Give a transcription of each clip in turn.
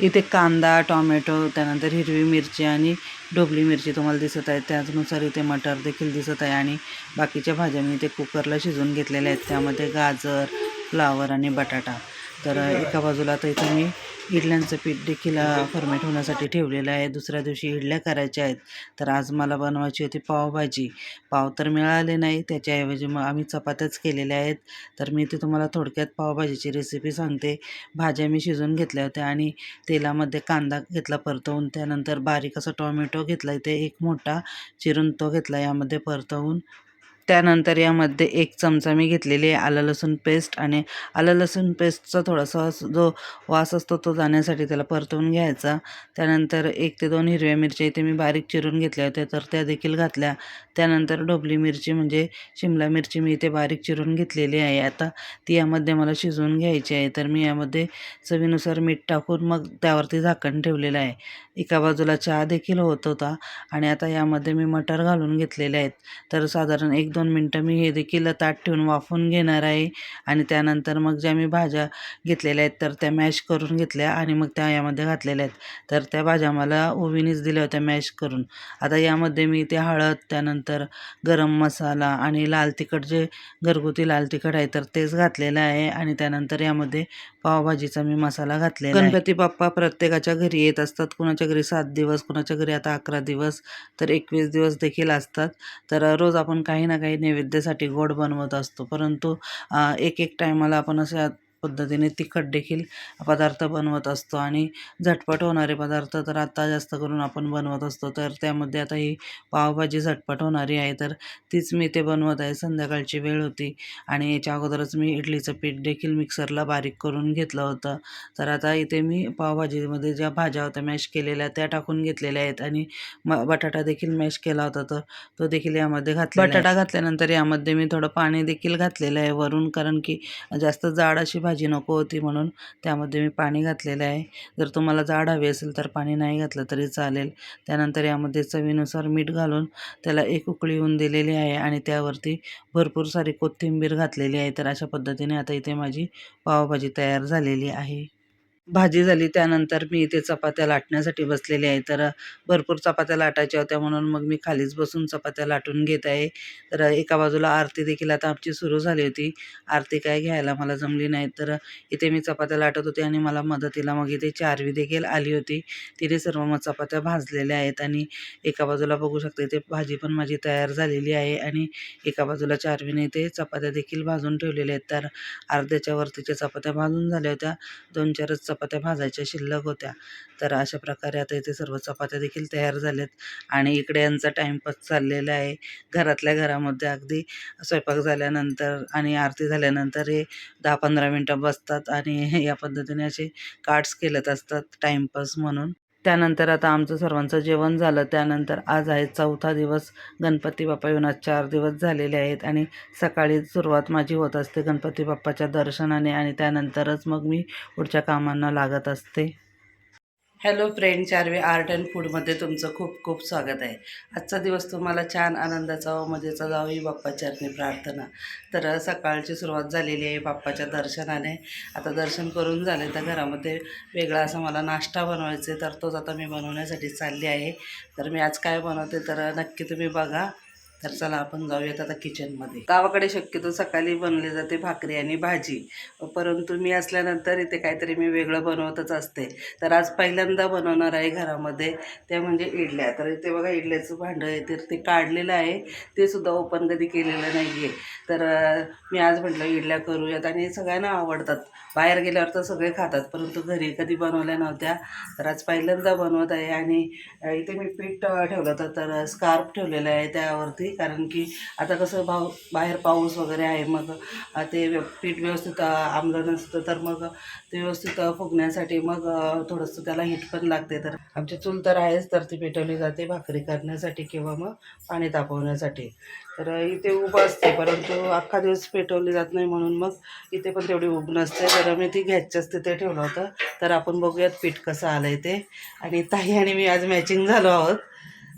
इथे कांदा टोमॅटो त्यानंतर हिरवी मिरची आणि ढोबली मिरची तुम्हाला दिसत आहे त्याचनुसार इथे मटर देखील दिसत आहे आणि बाकीच्या भाज्या मी इथे कुकरला शिजवून घेतलेल्या आहेत. त्यामध्ये गाजर फ्लावर आणि बटाटा. तर एका बाजूला आता इथं मी इडल्यांचं पीठ देखील फर्मेट होण्यासाठी ठेवलेलं आहे. दुसऱ्या दिवशी इडल्या करायच्या आहेत. तर आज मला बनवायची होती पावभाजी. पाव तर मिळाले नाही. त्याच्याऐवजी मग आम्ही चपात्याच केलेल्या आहेत. तर मी ते तुम्हाला थोडक्यात पावभाजीची रेसिपी सांगते. भाज्या मी शिजून घेतल्या होत्या आणि तेलामध्ये कांदा घेतला परतवून त्यानंतर बारीक असा टॉमॅटो घेतला इथे एक मोठा चिरून तो घेतला यामध्ये परतवून. त्यानंतर यामध्ये एक चमचा मी घेतलेली आहे आलं लसूण पेस्ट आणि आलं लसूण पेस्टचा थोडासा जो वास असतो तो जाण्यासाठी त्याला परतवून घ्यायचा. त्यानंतर एक ते दोन हिरव्या मिरच्या इथे मी बारीक चिरून घेतल्या होत्या तर त्या देखील घातल्या. त्यानंतर ढोबली मिरची म्हणजे शिमला मिरची मी इथे बारीक चिरून घेतलेली आहे. आता ती यामध्ये मला शिजवून घ्यायची आहे तर मी यामध्ये चवीनुसार मीठ टाकून मग त्यावरती झाकण ठेवलेलं आहे. एका बाजूला चहा देखील होत होता आणि आता यामध्ये मी मटर घालून घेतलेले आहेत. तर साधारण एक दोन मिनटं मी हे देखील ताट ठेवून वाफवून घेणार आहे. आणि त्यानंतर मग ज्या मी भाज्या घेतलेल्या आहेत तर त्या मॅश करून घेतल्या आणि मग त्या यामध्ये घातलेल्या आहेत. तर त्या भाज्या मला ओवीनीच दिल्या होत्या मॅश करून. आता यामध्ये मी ते हळद त्यानंतर गरम मसाला आणि लाल तिखट जे घरगुती लाल तिखट आहे तर तेच घातलेलं आहे. आणि त्यानंतर यामध्ये पावभाजीचा मी मसाला घातलेला आहे. गणपती बाप्पा प्रत्येकाच्या घरी येत असतात. कुणाच्या घरी सात दिवस कुणाच्या घरी आता अकरा दिवस तर एकवीस दिवस देखील असतात. तर रोज आपण काही ना काही काही नैवेद्यासाठी गोड बनवत असतो. परंतु एक एक टायमाला आपण अशा पद्धतीने तिखट देखील पदार्थ बनवत असतो आणि झटपट होणारे पदार्थ तर आत्ता जास्त करून आपण बनवत असतो. तर त्यामध्ये आता ही पावभाजी झटपट होणारी आहे तर तीच मी ते बनवत आहे. संध्याकाळची वेळ होती आणि याच्या अगोदरच मी इडलीचं पीठ देखील मिक्सरला बारीक करून घेतलं होतं. तर आता इथे मी पावभाजीमध्ये ज्या भाज्या होत्या मॅश केलेल्या त्या टाकून घेतलेल्या आहेत आणि म बटाटा देखील मॅश केला होता तर तो देखील यामध्ये घातला बटाटा घातल्यानंतर यामध्ये मी थोडं पाणी देखील घातलेलं आहे वरून कारण की जास्त जाड अशी भाजी नको होती म्हणून त्यामध्ये मी पाणी घातलेलं आहे. जर तुम्हाला जाड हवी असेल तर पाणी नाही घातलं तरी चालेल. त्यानंतर यामध्ये चवीनुसार मीठ घालून त्याला एक उकळी येऊन दिलेली आहे आणि त्यावरती भरपूर सारी कोथिंबीर घातलेली आहे. तर अशा पद्धतीने आता इथे माझी पावभाजी तयार झालेली आहे. भाजी झाली त्यानंतर मी इथे चपात्या लाटण्यासाठी बसलेली आहे. तर भरपूर चपात्या लाटायच्या होत्या म्हणून मग मी खालीच बसून चपात्या लाटून घेत आहे. तर एका बाजूला आरती देखील आता आमची सुरू झाली होती. आरती काय घ्यायला मला जमली नाही. तर इथे मी चपात्या लाटत होते आणि मला मदतीला मग इथे चारवी देखील आली होती. तिने सर्व मग चपात्या भाजलेल्या आहेत आणि एका बाजूला बघू शकता इथे भाजी पण माझी तयार झालेली आहे आणि एका बाजूला चारवीने इथे चपात्या देखील भाजून ठेवलेल्या आहेत. तर अर्ध्याच्या वरतीच्या चपात्या भाजून झाल्या होत्या. दोन चारच चपात्या भाजायच्या शिल्लक होत्या. तर अशा प्रकारे आता इथे सर्व चपात्या देखील तयार झाल्यात. आणि इकडे यांचा टाईमपास चाललेला आहे. घरातल्या घरामध्ये अगदी स्वयंपाक झाल्यानंतर आणि आरती झाल्यानंतर हे दहा पंधरा मिनटं बसतात आणि या पद्धतीने असे कार्ड्स केलत असतात टाईमपास म्हणून. त्यानंतर आता आमचं सर्वांचं जेवण झालं. त्यानंतर आज आहे चौथा दिवस. गणपती बाप्पा येऊन आज चार दिवस झालेले आहेत आणि सकाळी सुरुवात माझी होत असते गणपती बाप्पाच्या दर्शनाने आणि त्यानंतरच मग मी पुढच्या कामांना लागत असते. हॅलो फ्रेंड चारवे आर्ट अँड फूडमध्ये तुमचं खूप खूप स्वागत आहे. आजचा दिवस तुम्हाला छान आनंदाचा व मजेचा जावं ही बाप्पाच्या चरणी प्रार्थना. तर सकाळची सुरुवात झालेली आहे बाप्पाच्या दर्शनाने. आता दर्शन करून झाले तर घरामध्ये वेगळा असा मला नाश्ता बनवायचा आहे तर तोच आता मी बनवण्यासाठी चालली आहे. तर मी आज काय बनवते तर नक्की तुम्ही बघा. तर चला आपण जाऊयात आता किचनमध्ये गावाकडे शक्यतो सकाळी बनले जाते भाकरी आणि भाजी. परंतु मी असल्यानंतर इथे काहीतरी मी वेगळं बनवतच असते. तर आज पहिल्यांदा बनवणार आहे घरामध्ये ते म्हणजे इडल्या. तर इथे बघा इडल्याचं भांडं आहे तर ते काढलेलं आहे. ते सुद्धा ओपन कधी केलेलं नाही आहे तर मी आज म्हटलं इडल्या करूयात आणि सगळ्यांना आवडतात. बाहेर गेल्यावर तर सगळे खातात परंतु घरी कधी बनवल्या नव्हत्या. तर आज पहिल्यांदा बनवत आहे आणि इथे मी पीठ ठेवलं होतं तर स्कार्फ ठेवलेलं आहे त्यावरती. कारण की आता कसं भाव बाहेर पाऊस वगैरे आहे मग ते पीठ व्यवस्थित आंबलं नसतं तर मग ते व्यवस्थित फुगण्यासाठी मग थोडंसं त्याला हीट पण लागते. तर आमची चूल तर आहेच तर ती पेटवली जाते भाकरी करण्यासाठी किंवा मग पाणी तापवण्यासाठी. तर इथे उभं असते परंतु अख्खा दिवस पेटवली जात नाही म्हणून मग इथे पण तेवढी उब नसते. तर मी ती घ्यायच्याच तिथे ठेवलं होतं. तर आपण बघूयात पीठ कसं आलं आहे ते. आणि ताई आणि मी आज मॅचिंग झालो आहोत.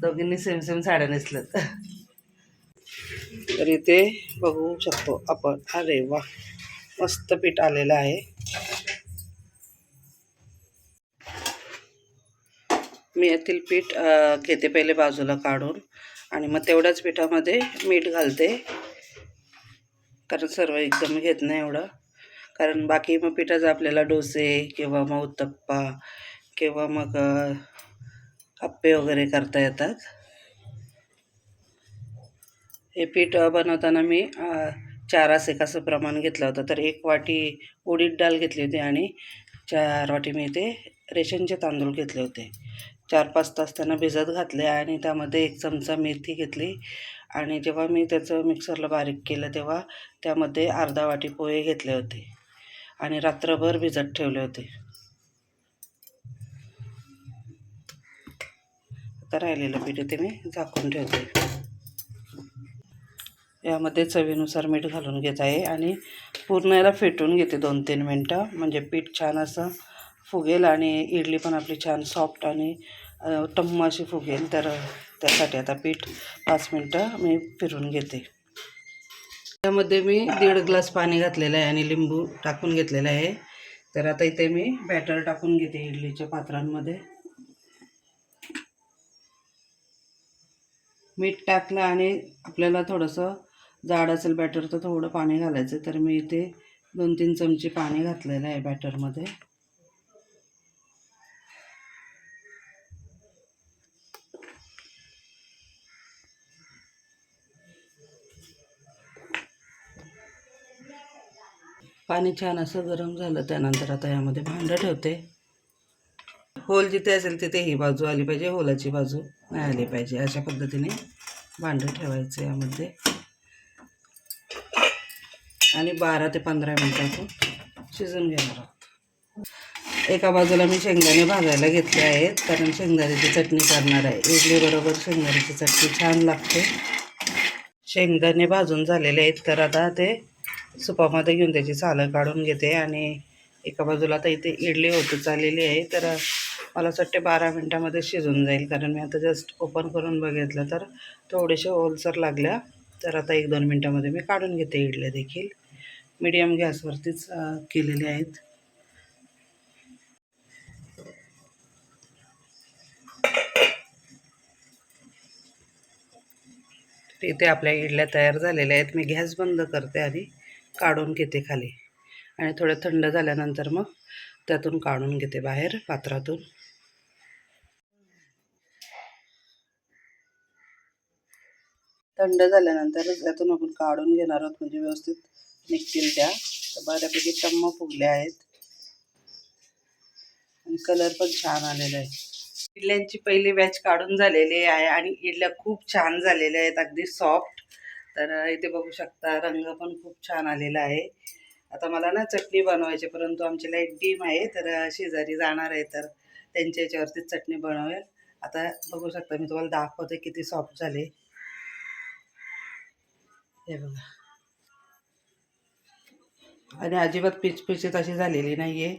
दोघींनी सेम सेम साड्या नेसल्यात. तर इथे बघू शकतो आपण. अरे वा मस्त पीठ आलेलं आहे. मी यातील पीठ घेते पहिले बाजूला काढून आणि मग तेवढ्याच पिठामध्ये मीठ घालते. कारण सर्व एकदम घेत नाही एवढं. कारण बाकी मग पिठाचं आपल्याला डोसे किंवा मग उत्तप्पा किंवा मग अप्पे वगैरे करता येतात. हे पीठ बनवताना मी अ, चार प्रमाण घेतलं होतं. तर एक वाटी उडीद डाळ घेतली होती आणि चार वाटी मी ते रेशनचे तांदूळ घेतले होते. चार पाच तास त्यांना भिजत घातले आणि त्यामध्ये एक चमचा मेथी घेतली. आणि जेव्हा मी त्याचं मिक्सरला बारीक केलं तेव्हा त्यामध्ये अर्धा वाटी पोहे घेतले होते आणि रात्रभर भिजत ठेवले होते. आता राहिलेलं पीठ ते मी झाकून ठेवते. यामध्ये चवीनुसार मीठ घालून घेत आहे आणि पूर्ण याला फेटून घेते दोन तीन मिनटं. म्हणजे पीठ छान असं फुगेल आणि इडली पण आपली छान सॉफ्ट आणि टम्म अशी फुगेल. तर त्यासाठी आता पीठ पाच मिनटं मी फिरून घेते. त्यामध्ये मी दीड ग्लास पाणी घातलेलं आहे आणि लिंबू टाकून घेतलेलं आहे. तर आता इथे मी बॅटर टाकून घेते इडलीच्या पात्रांमध्ये. मीठ टाकलं आणि आपल्याला थोडंसं जाड असेल बॅटर तर थोडं पाणी घालायचं. तर मी इथे दोन तीन चमचे पाणी घातलेलं आहे बॅटरमध्ये पाणी छान असं गरम झालं त्यानंतर आता यामध्ये भांडं ठेवते. होल जिथे असेल तिथे ही बाजू आली पाहिजे होलाची बाजू नाही आली पाहिजे. अशा पद्धतीने भांडं ठेवायचं यामध्ये. आणि बारा ते पंधरा मिनटं आपण शिजून घेणार आहोत. एका बाजूला मी शेंगदाणे भाजायला घेतले आहेत कारण शेंगदाण्याची चटणी करणार आहे. इडलीबरोबर शेंगदाण्याची चटणी छान लागते. शेंगदाणे भाजून झालेले आहेत तर आता ते सुपामध्ये घेऊन त्याची सालं काढून घेते. आणि एका बाजूला आता इथे इडली होतच आलेली आहे तर मला असं वाटते बारा मिनटामध्ये शिजून जाईल कारण मी आता जस्ट ओपन करून बघितलं तर थोडेसे ओलसर लागल्या. तर आता एक दोन मिनटामध्ये मी काढून घेते इडल्या देखील. मीडियम गॅसवरतीच केलेले आहेत. इथे आपल्या इडल्या तयार झालेल्या आहेत. मी गॅस बंद करते आणि काढून घेते खाली. आणि थोडं थंड झाल्यानंतर मग त्यातून काढून घेते बाहेर पात्रातून. थंड झाल्यानंतर त्यातून आपण काढून घेणार आहोत म्हणजे व्यवस्थित. निघतील त्या. तर बऱ्यापैकी टम्म फुगल्या आहेत. आणि कलर पण छान आलेला आहे. इडल्यांची पहिली बॅच काढून झालेली आहे आणि इडल्या खूप छान झालेल्या आहेत. अगदी सॉफ्ट तर इथे बघू शकता रंग पण खूप छान आलेला आहे. आता मला ना चटणी बनवायची परंतु आमची लाइट डीम आहे तर शेजारी जाणार आहे तर त्यांच्या याच्यावरतीच चटणी बनवेल. आता बघू शकता मी तुम्हाला दाखवते किती सॉफ्ट झाले. हे बघा. आणि अजिबात पिचपिचीत अशी झालेली नाही आहे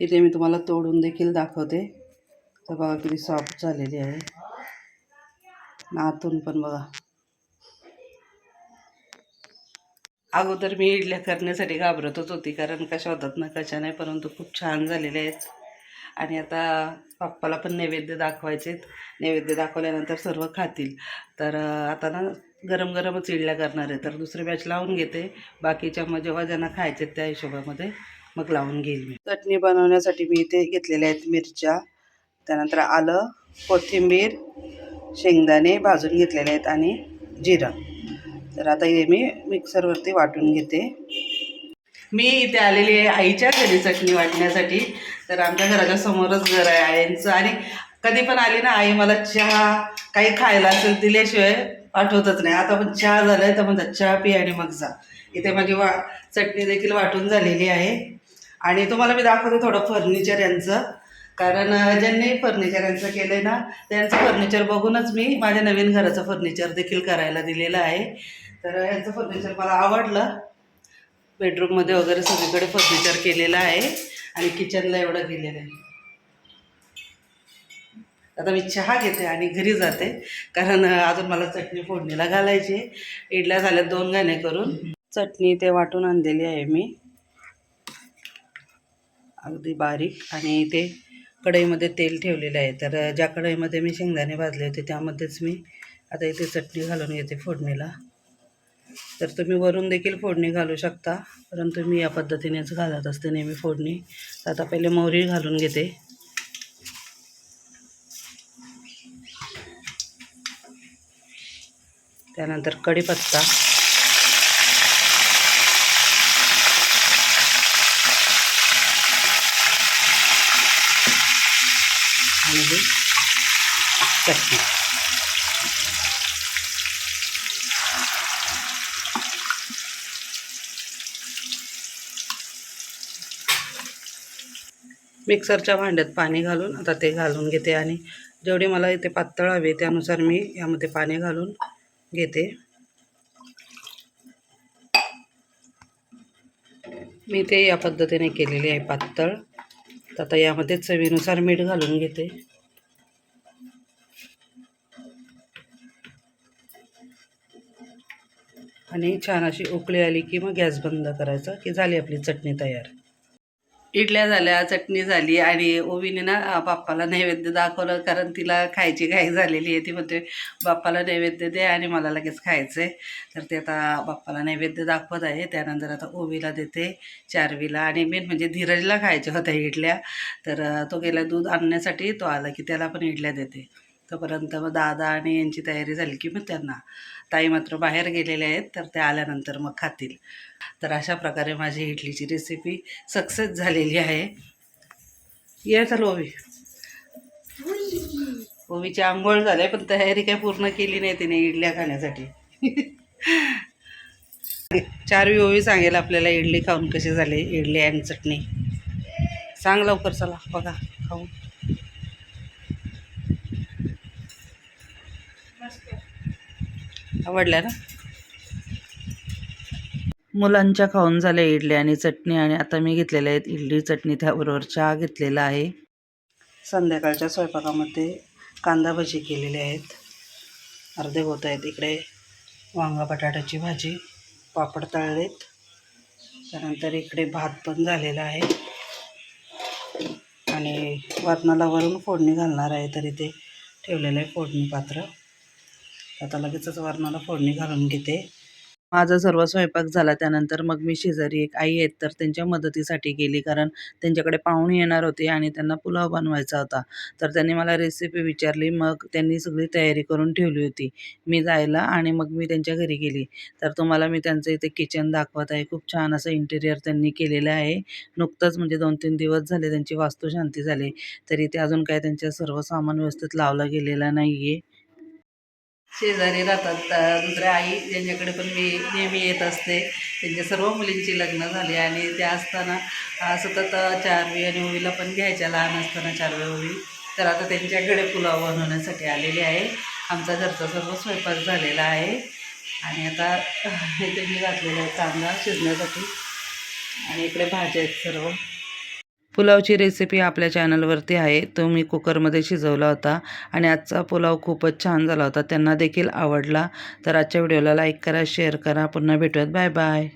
इथे मी तुम्हाला तोडून देखील दाखवते. तर बघा किती सॉफ्ट झालेली आहे. आतून पण बघा. अगोदर मी इडल्या करण्यासाठी घाबरतच होती कारण कशा होतात ना कशा नाही परंतु खूप छान झालेल्या आहेत. आणि आता पप्पाला पण नैवेद्य दाखवायचे नैवेद्य दाखवल्यानंतर सर्व खातील. तर आता ना गरम गरमच इडल्या करणार आहे. तर दुसरी बॅच लावून घेते. बाकीच्या मग जेव्हा ज्यांना खायचे त्या हिशोबामध्ये मग लावून घेईल मी. चटणी बनवण्यासाठी मी इथे घेतलेल्या आहेत मिरच्या. त्यानंतर आलं कोथिंबीर शेंगदाणे भाजून घेतलेले आहेत आणि जिरं. तर आता हे मी मिक्सरवरती वाटून घेते. मी इथे आलेली आहे आईच्या घरी चटणी वाटण्यासाठी. तर आमच्या घराच्या समोरच घर आहे आईंचं. आणि कधी पण आली ना आई मला चहा काही खायला असेल दिल्याशिवाय आठवतच नाही. आता पण चहा झालाय तर म्हणतात चहा पी आणि मग जा. इथे माझी वा चटणी देखील वाटून झालेली आहे. आणि तुम्हाला मी दाखवते थोडं फर्निचर यांचं. कारण ज्यांनी फर्निचर यांचं केलं आहे ना त्यांचं फर्निचर बघूनच मी माझ्या नवीन घराचं फर्निचर देखील करायला दिलेलं आहे. तर यांचं फर्निचर मला आवडलं. बेडरूममध्ये वगैरे सगळीकडे फर्निचर केलेलं आहे. आणि किचनला एवढं केलेलं आहे. आता मी चहा घेते आणि घरी जाते. कारण अजून मला चटणी फोडणीला घालायची आहे. इडल्या झाल्या दोन गाणे करून. चटणी ते वाटून आणलेली आहे मी. अगदी बारीक. आणि ते कढईमध्ये तेल ठेवलेलं आहे. तर ज्या कढईमध्ये मी शेंगदाणे भाजले होते त्यामध्येच मी आता इथे चटणी घालून घेते फोडणीला. तर तुम्ही वरून देखील फोडणी घालू शकता. परंतु मी या पद्धतीनेच घालत असते नेहमी फोडणी. तर आता पहिले मोहरी घालून घेते. त्यानंतर कढीपत्ता आणि ही चटणी. मिक्सरच्या भांड्यात पाणी घालून आता ते घालून घेते आणि जेवढी मला इथे पातळ हवे त्यानुसार मी यामध्ये पाणी घालून घेते. मी ते या पद्धतीने केलेले आहे पातळ. तर आता यामध्ये चवीनुसार मीठ घालून घेते. आणि छान अशी उकळी आली की मग गॅस बंद करायचा की झाली आपली चटणी तयार. इडल्या झाल्या चटणी झाली आणि ओवीने ना बाप्पाला नैवेद्य दाखवलं कारण तिला खायची घाई झालेली आहे. ती म्हणते बाप्पाला नैवेद्य दे आणि मला लगेच खायचं आहे तर ते आता बाप्पाला नैवेद्य दाखवत आहे. त्यानंतर आता ओवीला देते चारवीला आणि मेन म्हणजे धीरजला खायच्या होत्या इडल्या. तर तो गेला दूध आणण्यासाठी तो आला की त्याला पण इडल्या देते. तोपर्यंत मग दादा आणि यांची तयारी झाली की मग त्यांना ताई मात्र बाहेर गेलेले आहेत तर ते आल्यानंतर मग खातील. तर अशा प्रकारे माझी इडलीची रेसिपी सक्सेस झालेली आहे. ये चल ओवी ओवीची आंघोळ झाली पण तयारी काय पूर्ण केली नाही तिने इडल्या खाण्यासाठी. चारवी ओवी सांगेल आपल्याला इडली खाऊन कशी झाली इडली आणि चटणी. सांग लवकर चला बघा खाऊन. आवडल्या ना? मुलांच्या खाऊन झाल्या इडली आणि चटणी आणि आता मी घेतलेल्या आहेत इडली चटणी त्याबरोबर चहा घेतलेला आहे. संध्याकाळच्या स्वयंपाकामध्ये कांदा भजी केलेले आहेत. अर्धे होत आहेत इकडे. वांगा बटाट्याची भाजी पापड तळलेत. त्यानंतर इकडे भात पण झालेला आहे. आणि वाटणाला वरून फोडणी घालणार आहे तरी ते ठेवलेलं आहे फोडणी पात्र. आता लगेचच वरणाला फोडणी घालून घेते. माझा सर्व स्वयंपाक झाला त्यानंतर मग मी शेजारी एक आई आहेत तर त्यांच्या मदतीसाठी गेली कारण त्यांच्याकडे पाहुणे येणार होते आणि त्यांना पुलाव बनवायचा होता. तर त्यांनी मला रेसिपी विचारली मग त्यांनी सगळी तयारी करून ठेवली होती. मी जायला आणि मग मी त्यांच्या घरी गेली. तर तुम्हाला मी त्यांचं इथे किचन दाखवत आहे. खूप छान असं इंटेरियर त्यांनी केलेलं आहे. नुकतंच म्हणजे दोन तीन दिवस झाले त्यांची वास्तुशांती झाली. तरी ते अजून काय त्यांच्या सर्व सामान व्यवस्थित लावलं गेलेलं नाही आहे शेजारी राहतात दुसऱ्या आई ज्यांच्याकडे पण मी नेहमी येत असते. त्यांच्या सर्व मुलींची लग्न झाली आणि त्या असताना सतत चारवी आणि ओवीला पण घ्यायच्या लहान असताना चारवी ओवी. तर आता त्यांच्याकडे पुलाव बनवण्यासाठी आलेली आहे. आमचा घरचा सर्व स्वयंपाक झालेला आहे. आणि आता इथे मी घातलेला आहे कांदा शिजण्यासाठी. आणि इकडे भाज्या आहेत सर्व. पुलावची रेसिपी आपल्या चॅनलवरती आहे. तो मी कुकरमध्ये शिजवला होता आणि आजचा पुलाव खूपच छान झाला होता. त्यांना देखील आवडला. तर आजच्या व्हिडिओला लाईक करा शेअर करा. पुन्हा भेटूयात. Bye bye